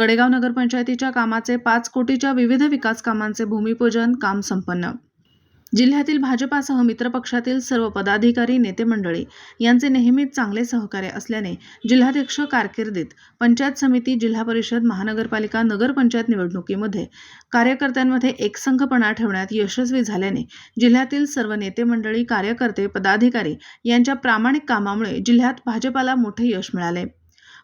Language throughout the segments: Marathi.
कडेगाव नगरपंचायतीच्या कामाचे पाच कोटीच्या विविध विकास कामांचे भूमिपूजन काम संपन्न. जिल्ह्यातील भाजपासह मित्रपक्षातील सर्व पदाधिकारी नेते मंडळी यांचे नेहमीच चांगले सहकार्य असल्याने जिल्हाध्यक्ष कारकिर्दीत पंचायत समिती जिल्हा परिषद महानगरपालिका नगरपंचायत निवडणुकीमध्ये कार्यकर्त्यांमध्ये एकसंघपणा ठेवण्यात यशस्वी झाल्याने जिल्ह्यातील सर्व नेते मंडळी कार्यकर्ते पदाधिकारी यांच्या प्रामाणिक कामामुळे जिल्ह्यात भाजपाला मोठे यश मिळाले.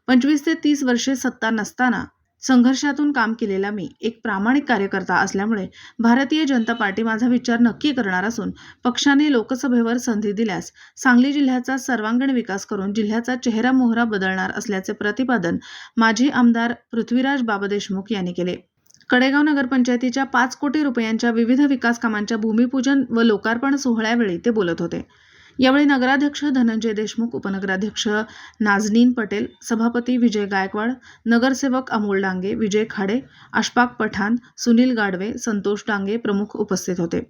पंचवीस ते तीस वर्षे सत्ता नसताना संघर्षातून काम केलेला मी एक प्रामाणिक कार्यकर्ता असल्यामुळे भारतीय जनता पार्टी माझा विचार नक्की करणार असून पक्षाने लोकसभेवर संधी दिल्यास सांगली जिल्ह्याचा सर्वांगीण विकास करून जिल्ह्याचा चेहरा मोहरा बदलणार असल्याचे प्रतिपादन माजी आमदार पृथ्वीराज बाबा देशमुख यांनी केले. कडेगाव नगरपंचायतीच्या पाच कोटी रुपयांच्या विविध विकास कामांच्या भूमिपूजन व लोकार्पण सोहळ्यावेळी ते बोलत होते. यावेळी नगराध्यक्ष धनंजय देशमुख उपनगराध्यक्ष नाझनीन पटेल सभापती विजय गायकवाड नगरसेवक अमोल डांगे विजय खाडे अशफाक पठाण सुनील गाडवे संतोष डांगे प्रमुख उपस्थित होते.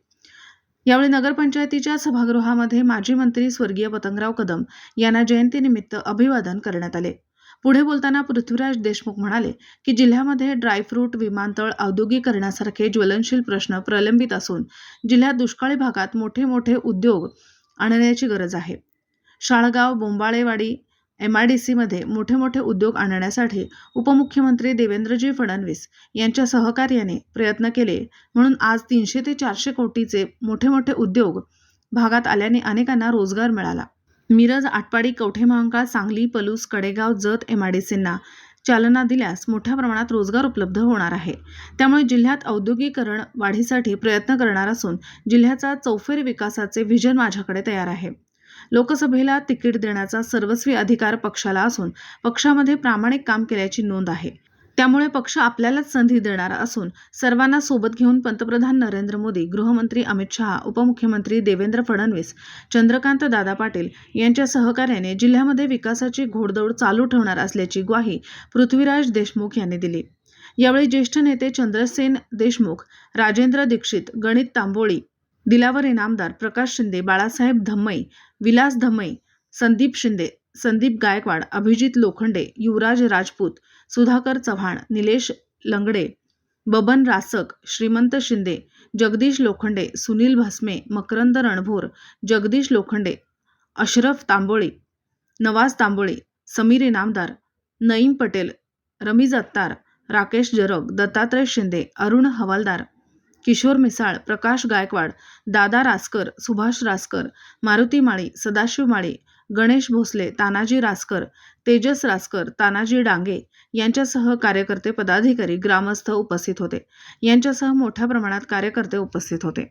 यावेळी नगरपंचायतीच्या सभागृहामध्ये माजी मंत्री स्वर्गीय पतंगराव कदम यांना जयंतीनिमित्त अभिवादन करण्यात आले. पुढे बोलताना पृथ्वीराज देशमुख म्हणाले की जिल्ह्यामध्ये ड्रायफ्रूट विमानतळ औद्योगिकरणासारखे ज्वलनशील प्रश्न प्रलंबित असून जिल्ह्यात दुष्काळी भागात मोठे मोठे उद्योग आणण्याची गरज आहे. Shalgaon Bombalewadi M I D सीमध्ये मोठे मोठे उद्योग आणण्यासाठी उपमुख्यमंत्री देवेंद्रजी फडणवीस यांच्या सहकार्याने प्रयत्न केले. म्हणून आज तीनशे ते चारशे कोटीचे मोठे मोठे उद्योग भागात आल्याने अनेकांना रोजगार मिळाला. Miraj Atpadi Kavathe Mahankal Sangli Palus Kadegaon Jat M I D सींना चालना दिल्यास मोठ्या प्रमाणात रोजगार उपलब्ध होणार आहे. त्यामुळे जिल्ह्यात औद्योगिकरण वाढीसाठी प्रयत्न करणार असून जिल्ह्याचा चौफेर विकासाचे व्हिजन माझ्याकडे तयार आहे. लोकसभेला तिकीट देण्याचा सर्वस्वी अधिकार पक्षाला असून पक्षामध्ये प्रामाणिक काम केल्याची नोंद आहे. त्यामुळे पक्ष आपल्यालाच संधी देणार असून सर्वांना सोबत घेऊन पंतप्रधान नरेंद्र मोदी गृहमंत्री अमित शहा उपमुख्यमंत्री देवेंद्र फडणवीस चंद्रकांत दादा पाटील यांच्या सहकार्याने जिल्ह्यामध्ये विकासाची घोडदौड चालू ठेवणार असल्याची ग्वाही पृथ्वीराज देशमुख यांनी दिली. यावेळी ज्येष्ठ नेते चंद्रसेन देशमुख राजेंद्र दीक्षित गणित तांबोळी दिलावर इनामदार प्रकाश शिंदे बाळासाहेब धम्मई विलास धम्मई संदीप शिंदे संदीप गायकवाड अभिजित लोखंडे युवराज राजपूत सुधाकर चव्हाण निलेश लंगडे बबन रासक श्रीमंत शिंदे जगदीश लोखंडे सुनील भस्मे मकरंद रणभोर जगदीश लोखंडे अशरफ तांबोळी नवाज तांबोळी समीर इनामदार नईम पटेल रमीज अत्तार राकेश जरग दत्तात्रय शिंदे अरुण हवालदार किशोर मिसाळ प्रकाश गायकवाड दादा रासकर सुभाष रासकर मारुती माळी सदाशिव माळी गणेश भोसले तानाजी रासकर तेजस रासकर तानाजी डांगे यांच्यासह कार्यकर्ते पदाधिकारी ग्रामस्थ उपस्थित होते. यांच्यासह मोठ्या प्रमाणात कार्यकर्ते उपस्थित होते.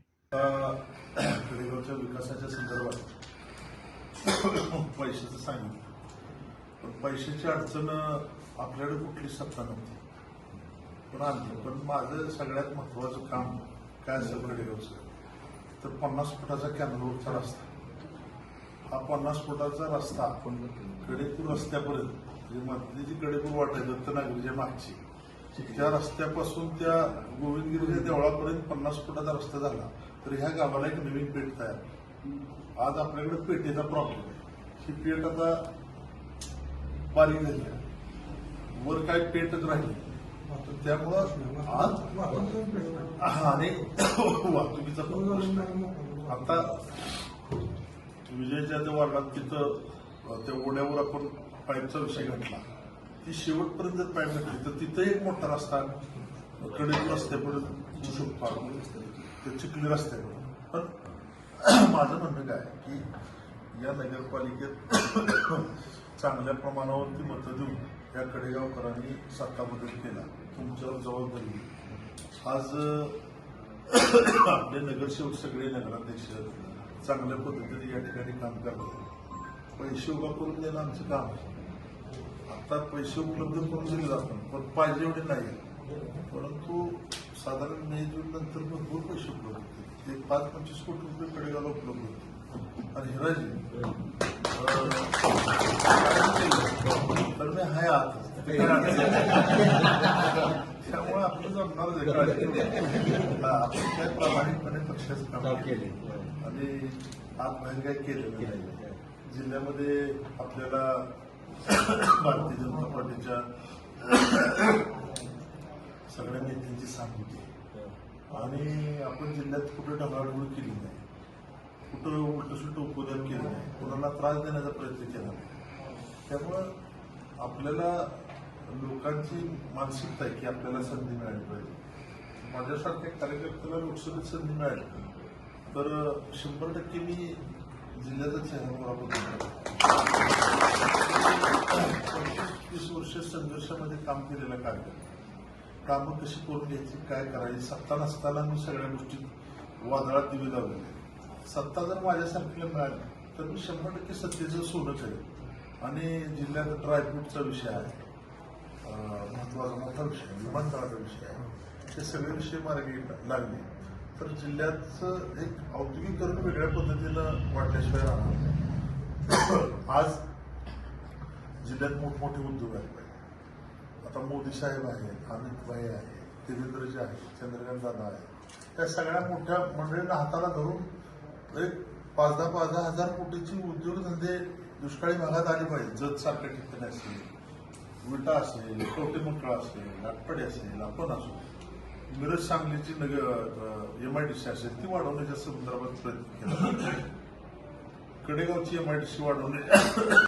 विकासाच्या संदर्भात पैशाचं सांगितलं. पैशाची अडचण आपल्याकडे कुठली सत्ता नव्हती. पण आणली पण माझं सगळ्यात महत्वाचं काम काय असेल खेडेगावचं तर पन्नास फुटाचा कॅनलवरचा रस्ता. हा पन्नास फुटाचा रस्ता कडेपूर रस्त्यापर्यंत म्हणजे मधली जी कडेपूर वाट आहे दत्तनागरीच्या मागची त्या रस्त्यापासून त्या गोविंदगिरीच्या देवळापर्यंत पन्नास फुटाचा रस्ता झाला. तर ह्या गावाला एक नवीन पेठ तयार आज आपल्याकडे पेठेचा प्रॉब्लेम आहे. ही पेठ आता बारीक झाली आहे. वर काय पेठच राहिली त्यामुळं आज आणि वाहतुकीचा प्रश्न. आता विजयच्या त्या वार्डात तिथं त्या ओढ्यावर आपण पाईपचा विषय घातला. ती शेवटपर्यंत जर पाईप घातली तर तिथं एक मोठा रस्ता कडे रस्त्यापर्यंत होऊ शकतो ते चिखली रस्त्याकडे पण. माझं म्हणणं काय की या नगरपालिकेत चांगल्या प्रमाणावरती मतं देऊन या कडेगावकरांनी सत्ता बदल केला. तुमच्यावर जबाबदारी. आज आपले नगरसेवक सगळे नगराध्यक्ष चांगल्या पद्धतीने या ठिकाणी काम करतात पैसे उभा करून देणं आमचं काम आहे. आता पैसे उपलब्ध करून दिले जातात पण पाहिजे एवढे नाही. परंतु साधारण मे जून नंतर भरपूर पैसे उपलब्ध होते. ते पाच पंचवीस कोटी रुपये कडेगावला उपलब्ध होते. आणि हिराजी त्यामुळे आपलं जमणारच आपण काय प्रामाणिकपणे पक्षाचं काम केले आणि आज बाहेर काय केलेलं नाही जिल्ह्यामध्ये आपल्याला भारतीय जनता पार्टीच्या सगळ्या नेत्यांची साथ होती आणि आपण जिल्ह्यात कुठं ढगाडूळ केली नाही कुठं उलट सुलट लोकांना त्रास देण्याचा प्रयत्न केला. त्यामुळं आपल्याला लोकांची मानसिकता आहे की आपल्याला संधी मिळाली पाहिजे. माझ्यासारख्या कार्यकर्त्याला लोकसभेत संधी मिळाली तर शंभर टक्के मी जिल्ह्याचा चेहरा बदलतो तीस वर्ष संघर्षामध्ये काम केलेलं कार्यकर्ता कामं कशी करून घ्यायची काय करायची सत्ता नसताना मी सगळ्या गोष्टी वादळात दिवे लावलेले सत्ता जर माझ्यासारखीला मिळाली तर मी शंभर टक्के सत्तेचं सोनं आहे आणि जिल्ह्यात ड्रायफ्रूटचा विषय आहे महत्त्वाचा मोठा विषय आहे विमानतळाचा विषय आहे हे सगळे विषय मार्गी लागले. तर जिल्ह्याचं एक औद्योगिकरण वेगळ्या पद्धतीनं वाटल्याशिवाय राहणार आज जिल्ह्यात मोठमोठे उद्योग आले पाहिजे आता मोदी साहेब आहेत अमित भाई आहे देवेंद्रजी आहे चंद्रकांत दादा आहे या सगळ्या मोठ्या मंडळींना हाताला धरून एक पाच दहा पाच दहा हजार कोटीची उद्योगधंदे दुष्काळी भागात आले पाहिजे जत सारख्या ठिकाणी असेल विटा असेल कवटेमंकळ असेल लाटपडे असेल आपण असो. मिरज सांगलीची नगर एम आय डी सी असेल ती वाढवण्याच्या संदर्भात प्रयत्न केला कडेगावची एम आय डी सी वाढवणे